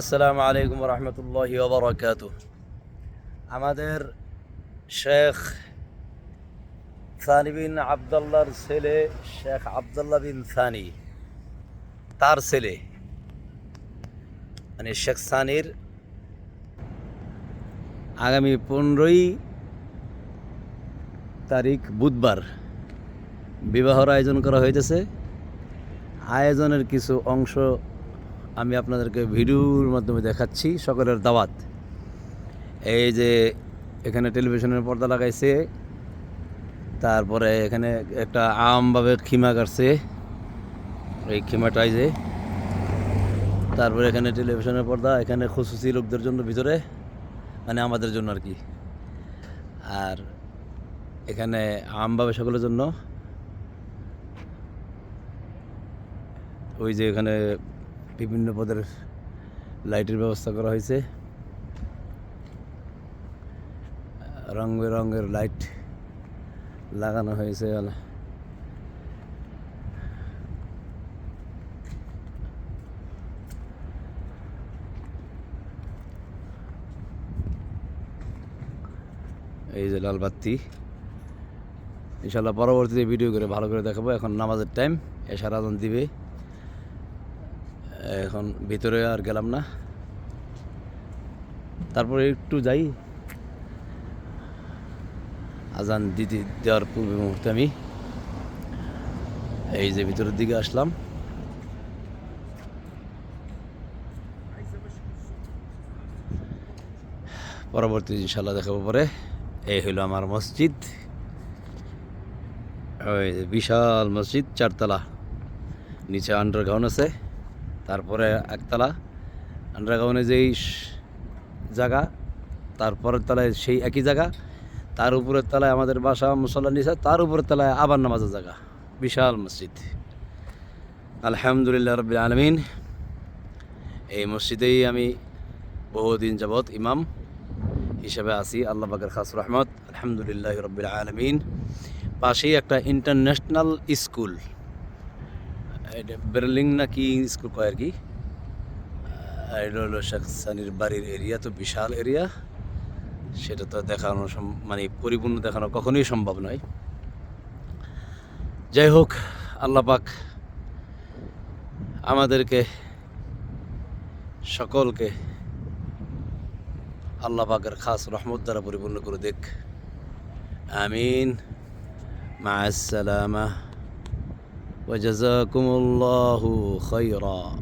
আসসালামু আলাইকুম রহমতুল্লাহি ওবরাকাত। আমাদের শেখ সানি বিন আবদুল্লাহর ছেলে, শেখ আবদুল্লাহ বিন সানি, তার ছেলে মানে শেখ সানির আগামী পনেরোই তারিখ বুধবার বিবাহর আয়োজন করা হইতেছে। আয়োজনের কিছু অংশ আমি আপনাদেরকে ভিডিওর মাধ্যমে দেখাচ্ছি সকলের দাওয়াত। এই যে এখানে টেলিভিশনের পর্দা লাগাইছে, তারপরে এখানে একটা আমভাবে খিমা কাটছে এই খিমাটাই যে। তারপরে এখানে টেলিভিশনের পর্দা, এখানে খুশুসি লোকদের জন্য ভিতরে মানে আমাদের জন্য আর কি। আর এখানে আমভাবে সকলের জন্য, ওই যে এখানে বিভিন্ন পদের লাইটের ব্যবস্থা করা হয়েছে। রং বেরঙের লাইট লাগানো হয়েছে। এই যে লাল বাতি। ইনশাল্লাহ পরবর্তীতে ভিডিও করে ভালো করে দেখাবো। এখন নামাজের টাইম এশার আজান দিবে। এখন ভিতরে আর গেলাম না। তারপরে একটু যাই। আজান দিতে দেওয়ার পূর্বে মুহূর্তে আমি এই যে ভিতরের দিকে আসলাম। পরবর্তী ইনশাল্লাহ দেখাবো পরে। এই হইল আমার মসজিদ। ওই বিশাল মসজিদ, চারতলা। নিচে আন্ডারগ্রাউন্ড আছে। তারপরে একতলা। আন্ডারগ্রাউন্ডে যেই জায়গা তারপরের তলায় সেই একই জায়গা। তার উপরের তলায় আমাদের বাসা মুসল্লা নিসা তার উপরের তলায় আবার নামাজের জায়গা। বিশাল মসজিদ। আলহামদুলিল্লাহ রবিল আলমিন। এই মসজিদেই আমি বহুদিন যাবৎ ইমাম হিসেবে আছি, আল্লাহ বাকের খাস রহমত। আলহামদুলিল্লাহ রবিল আলমিন। পাশেই একটা ইন্টারন্যাশনাল স্কুল। এটা বেরলিং না কি স্কুল কয় আর কি? এটা হলো সানির বাড়ির এরিয়া, তো বিশাল এরিয়া। সেটা তো দেখানো মানে পরিপূর্ণ দেখানো কখনোই সম্ভব নয়। যাই হোক, আল্লাহ পাক আমাদেরকে, সকলকে আল্লাহ পাকের খাস রহমত দ্বারা পরিপূর্ণ করে দেখ আমিন। মা আসসালামা وجزاكم الله خيرا.